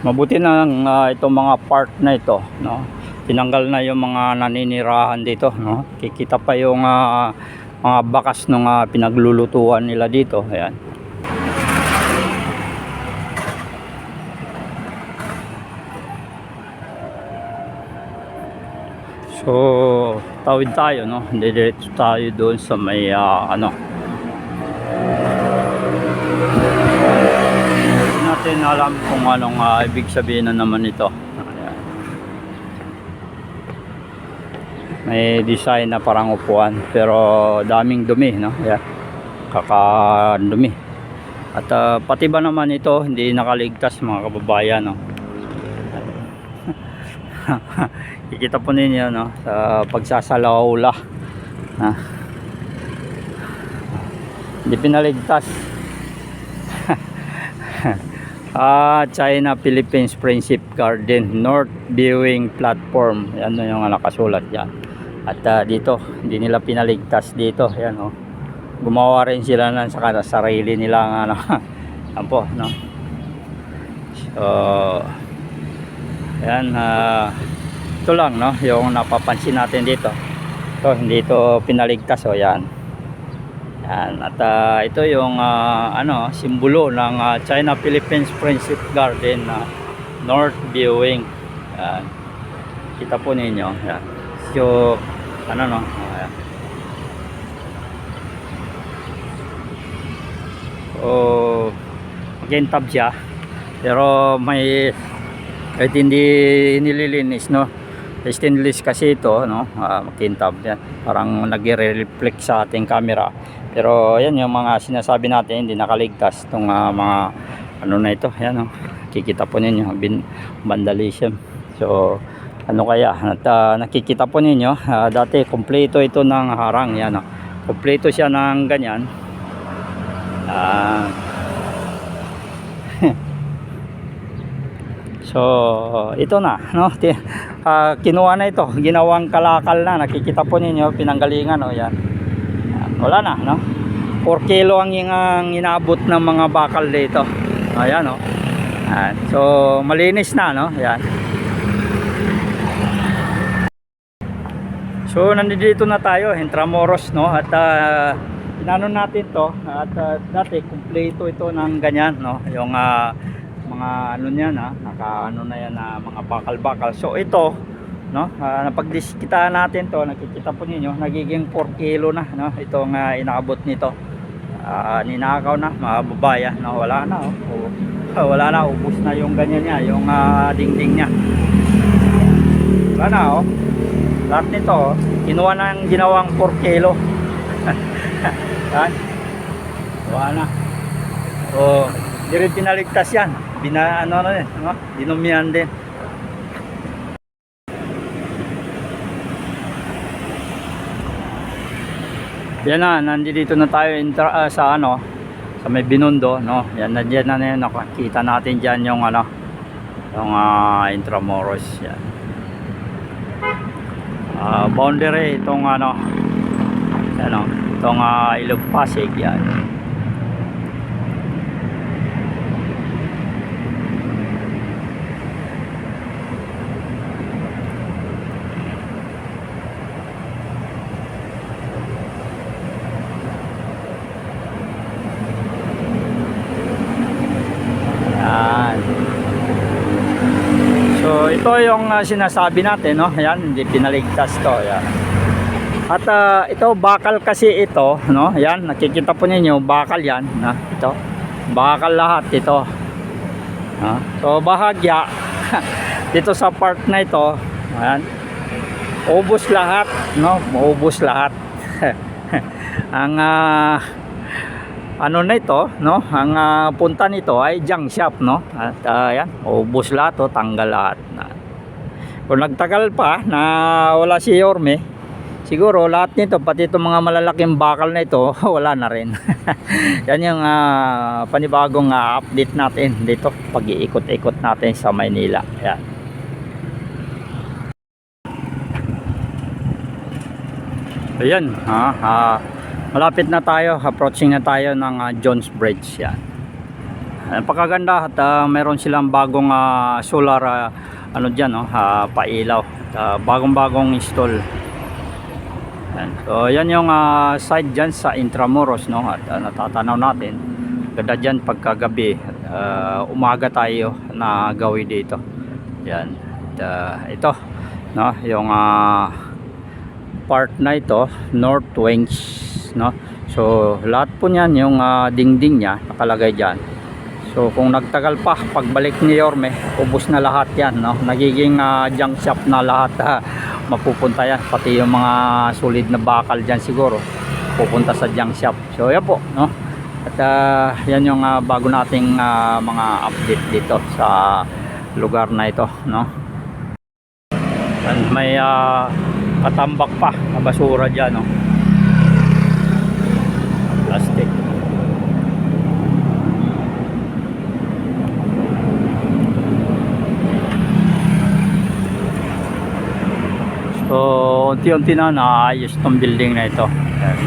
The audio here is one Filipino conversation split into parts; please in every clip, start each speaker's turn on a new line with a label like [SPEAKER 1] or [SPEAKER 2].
[SPEAKER 1] Mabuti na uh, itong mga part na ito, no. Tinanggal na yung mga naninirahan dito, no. Kikita pa yung ah, mga bakas ng ah, pinaglulutuan nila dito. Ayan. So, tawid tayo, no? Diretso tayo doon sa may, ah, ano, Hindi natin alam kung anong ah, ibig sabihin na naman ito. May design na parang upuan, pero daming dumi, no? Ayan. Kakadumi. At ah, pati ba naman ito, hindi nakaligtas mga kababayan, no? Kikita po ninyo no sa pagsasalaula. Ha. Hindi pinaligtas. ah, China Philippines Friendship Garden North Viewing Platform. Yan na yung nakasulat diyan. At ah, dito, hindi nila pinaligtas dito. Yan oh. Gumawa rin sila ng sa sarili nila ano. Yan po, no. So, yan, ah, ito lang, no, yung napapansin natin dito. Ito, hindi ito pinaligtas, o yan. Yan, at ah, ito yung, ah, ano, simbolo ng ah, China Philippines Friendship Garden na North Viewing. Yan. Kita po ninyo, yan. So, ano, no, ayan. So, magintab siya. Pero may kahit hindi nililinis no stainless kasi ito no uh, makintab yan parang nagre-reflect sa ating camera pero yan yung mga sinasabi natin hindi nakaligtas itong ah, mga ano na ito. Yan no kikita po ninyo bin, vandalism. So ano kaya? At ah, nakikita po ninyo ah, dati kompleto ito ng harang. Yan no kompleto siya ng ganyan. Ah. So, ito na, no? Ah, kinuha na ito, ginawang kalakal na, nakikita po ninyo, pinanggalingan, oh, yan. Wala na, no? 4 kilo ang, ang inaabot ng mga bakal dito. Ayan, oh. Yan. So, malinis na, no? Yan. So, nandito na tayo, Intramuros, no? At, ah, inano natin to, at ah, dati, kumpleto ito ng ganyan, no? Yung, ah, mga ano niyan ha, naka ano na yan na mga bakal-bakal. So ito, no, uh, napagdiskitaan natin to, nakikita po ninyo, nagiging 4 kilo na, no, itong uh, inaabot nito. Ah, ninakaw na, mga babayan, no, wala na, oh. Oh, wala na, ubos na yung ganyan niya, yung ah, dingding niya. Wala na, oh. Lahat nito, oh, kinuha na ng ginawang 4 kilo. Yan. Wala na. Oh, di rin pinaligtas yan. Bina, ano rin, ano? Dinumihan din. Yan na, nandito na tayo intra, ah, sa ano, sa may binundo, no? Yan, nandiyan na yan, nakakita natin dyan yung ano, yung ah, Intramuros, yan. Ah, boundary itong ano, ano, itong ah, Ilog Pasig. Yan. So ito yung ah, sinasabi natin no. Yan, hindi pinaligtas to. Yan. At ah, ito bakal kasi ito, no? Yan, nakikita po ninyo, bakal 'yan, na ito. Bakal lahat ito. No? So bahagya dito sa part na ito, ayan. Ubos lahat, no? Maubos lahat. Ang ah, ano na ito, no? Ang ah, punta nito ay junk shop, no? At ah, yan, ubos lahat, oh, tanggal lahat. Na. Kung nagtagal pa na wala si Yorme, siguro lahat nito, pati itong mga malalaking bakal na ito, wala na rin. yan yung ah, panibagong ah, update natin dito, pag-iikot-ikot natin sa Maynila. Yan. Ayan, ha, ha. Malapit na tayo, approaching na tayo ng ah, Jones Bridge yan. napakaganda at ah, meron silang bagong ah, solar ah, ano diyan no, ah, pailaw. Ah, bagong-bagong install. Yan. So yan yung ah, side dyan sa Intramuros no at ah, natatanaw natin. Ganda dyan pagkagabi ah, umaga tayo na gawin dito. Yan. At, ah, ito no yung ah, part na ito north wings no so lahat po niyan yung ah, dingding niya nakalagay diyan so kung nagtagal pa pagbalik ni Yorme ubos na lahat yan no? Nagiging ah, junk shop na lahat ah, mapupunta yan. Pati yung mga solid na bakal diyan siguro pupunta sa junk shop. So yan po no? At ah, yan yung ah, bago nating ah, mga update dito sa lugar na ito no? And may ah, katambak pa na basura dyan no? plastic so unti-unti na naayos tong building na ito. Yan.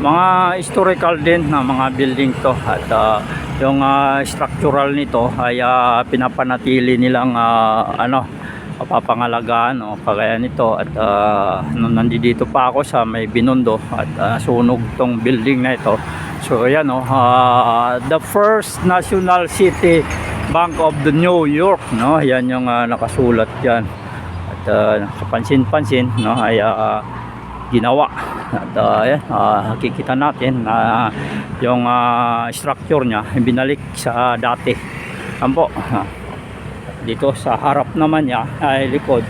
[SPEAKER 1] mga historical din na mga building to. At ah, yung ah, structural nito ay ah, pinapanatili nilang ah, ano papangalagaan o kagaya nito. At uh, nandito pa ako sa may binundo at ah, sunog tong building na ito. So ayan o ah, the first national city bank of the New York no? Yan yung ah, nakasulat yan. At uh, kapansin-pansin no? Ay ah, ginawa. At uh, ayan, ah, nakikita natin na yung ah, structure niya binalik sa dati. Yan po. Ah. dito sa harap naman niya ay likod.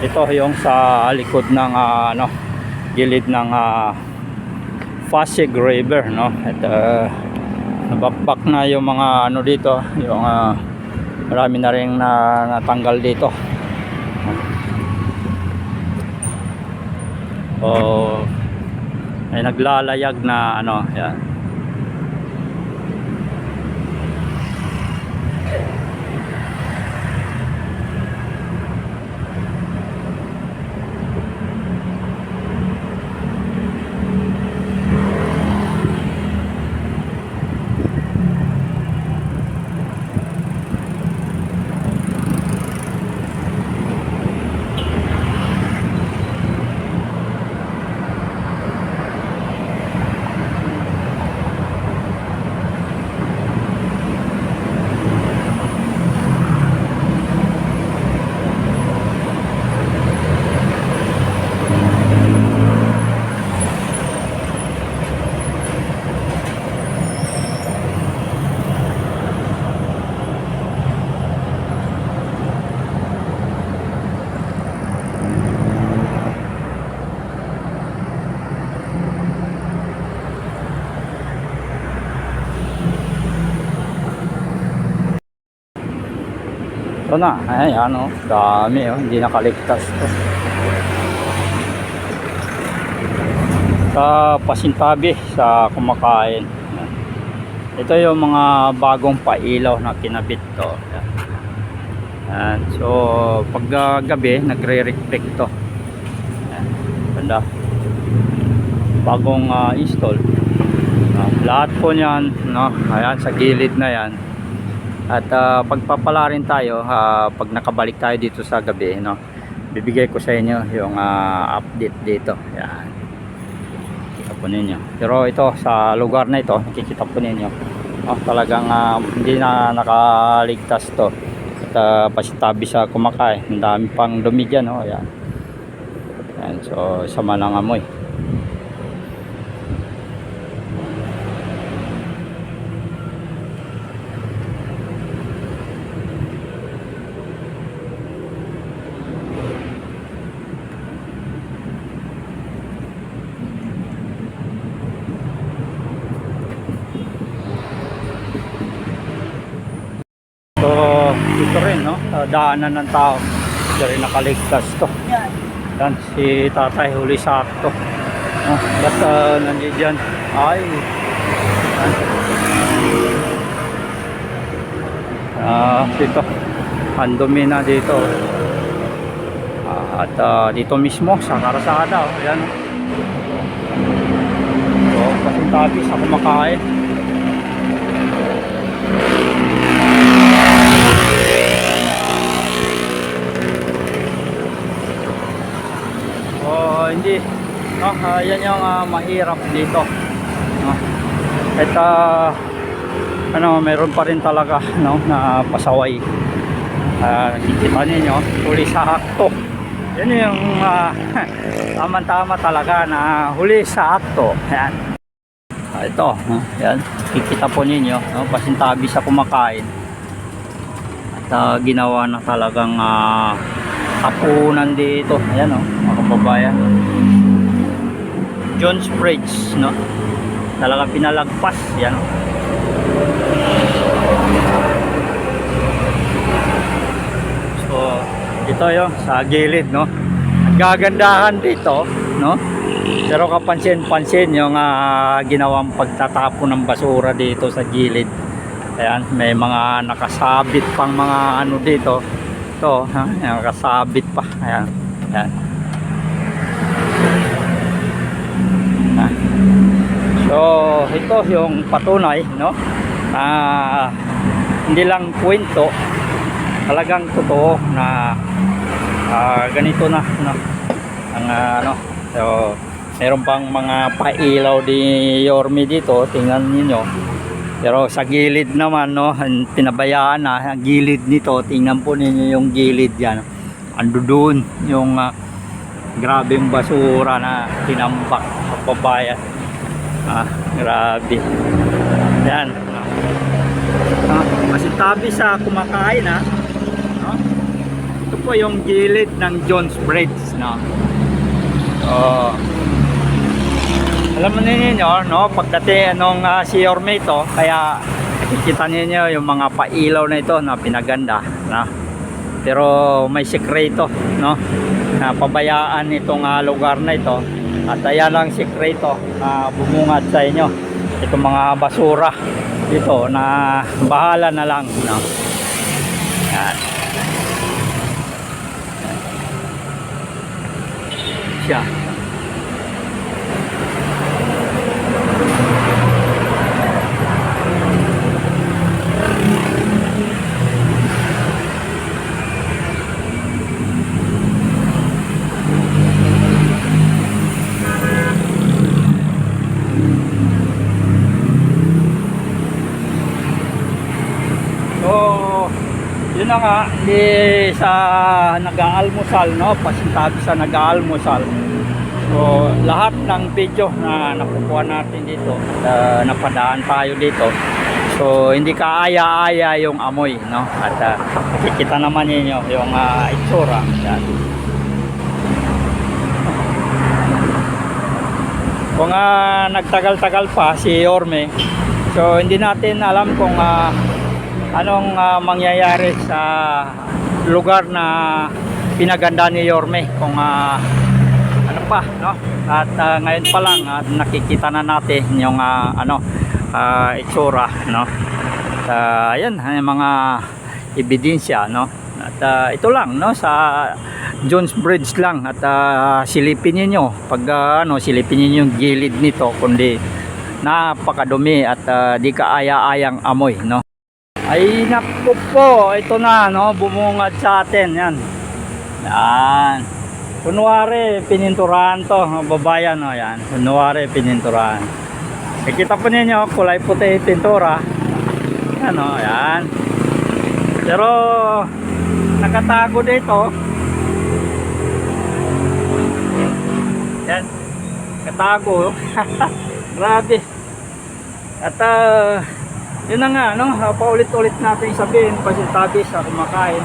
[SPEAKER 1] Ito yung sa likod ng ah, ano gilid ng ah, Pasig River no? At uh, nabakbak na yung mga ano dito yung ah, marami na rin na natanggal dito. O ay naglalayag na ano yan Ito na, ay ano, dami oh, hindi nakaligtas to. Sa pasintabi sa kumakain. Ito yung mga bagong pailaw na kinabit to. Yan. Yan. So, pag ah, gabi, nagre-reflect to. Yan. Ganda. Bagong ah, install. Ah, lahat po niyan, no? Ayan, sa gilid na yan. At ah, pagpapala rin tayo ah, pag nakabalik tayo dito sa gabi, no. Bibigay ko sa inyo yung ah, update dito. Yan. Kita po ninyo. Pero ito sa lugar na ito, nakikita po ninyo. Oh, talagang ah, hindi na nakaligtas to. At uh, pasitabi sa kumakain. Ang dami pang dumi dyan, oh. Yan. Yan. So, sama ng amoy. So, ito rin, no? Ah, daanan ng tao. Hindi rin nakaligtas to. Yan, si tatay huli sakto. No? Basta nandiyan dyan. Ay. Ah, dito. Ang dumi na dito. Ah, at ah, dito mismo sa karasada. Oh. Yan. So, pasintabi sa kumakain. Oh, hindi. No, ah, yan yung ah, mahirap dito. No. At ah, ano, meron pa rin talaga no na pasaway. Ah, nakikita ninyo, huli sa akto. Yan yung ah, tama-tama talaga na huli sa akto. Yan. Ah, ito, no, yan. Kikita po ninyo, no, pasintabi sa kumakain. At ah, ginawa na talagang ah, hapunan dito. Ayan oh, mga kababayan. John's Bridge, no? Talaga pinalagpas, yan oh. So, ito yung sa gilid, no? Ang gagandahan dito, no? Pero kapansin-pansin yung ah, ginawang pagtatapon ng basura dito sa gilid. Ayan, may mga nakasabit pang mga ano dito. Ito, ha? Yung nakasabit pa. Ayan. Ayan. So, ito yung patunay, no? Ah, hindi lang kwento, talagang totoo na ah, ganito na, no? Ang ah, ano, so, meron pang mga pailaw di Yormi dito, tingnan niyo pero sa gilid naman, no, pinabayaan na, ang gilid nito, tingnan po ninyo yung gilid yan. Ando doon, yung uh, grabing basura na tinambak sa babayan. Ah, grabe. Yan. Ah, masintabi sa kumakain, ha. No? Ito po yung gilid ng John's Bridge, no. Oh. Alam mo ninyo, no, pagdating nung uh, si Yorme ito, kaya nakikita ninyo yung mga pailaw na ito na pinaganda, na. Pero may sekreto, no, na pabayaan itong ah, lugar na ito. At ayan ang sekreto na bumungad sa inyo. Itong mga basura dito na bahala na lang, no. Yan. Siya. So, yun na nga, di sa nag-aalmusal, no? Pasintabi sa nag-aalmusal. So, lahat ng video na nakukuha natin dito, na napadaan tayo dito. So, hindi kaaya-aya yung amoy, no? At uh, naman ninyo yung uh, itsura. Yan. Kung uh, nagtagal-tagal pa si Orme, so hindi natin alam kung ah, anong ah, mangyayari sa lugar na pinaganda ni Yorme? Kung ah, ano pa no? At ah, ngayon pa lang at nakikita na natin yung ah, ano ah, itsura no? At ah, ayan yung mga ebidensya no? At ah, ito lang no? Sa Jones Bridge lang. At ah, silipin niyo pag ah, ano silipin niyo yung gilid nito kundi napakadumi at ah, di kaaya-ayang amoy no ay naku po, ito na no, bumungad sa atin yan. Yan. Kunwari, pininturahan to, babayan no, yan. Kunwari, pininturahan. Nakita po ninyo, kulay puti pintura. Yan o, yan. Pero, nakatago dito. Yan. Nakatago. Grabe. At, ah, yun na nga, no? Paulit-ulit natin sabihin, pasintabi sa kumakain.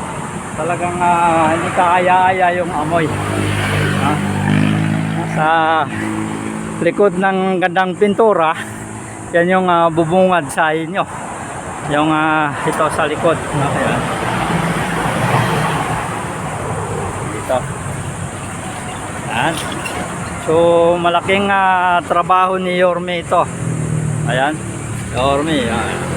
[SPEAKER 1] Talagang ah, hindi kaaya-aya yung amoy. Ha? Sa likod ng gandang pintura, yan yung ah, bubungad sa inyo. Yung ah, ito sa likod. No? Ayan. Dito. Ayan. So, malaking ah, trabaho ni Yorme ito. Ayan. Yorme, ayan.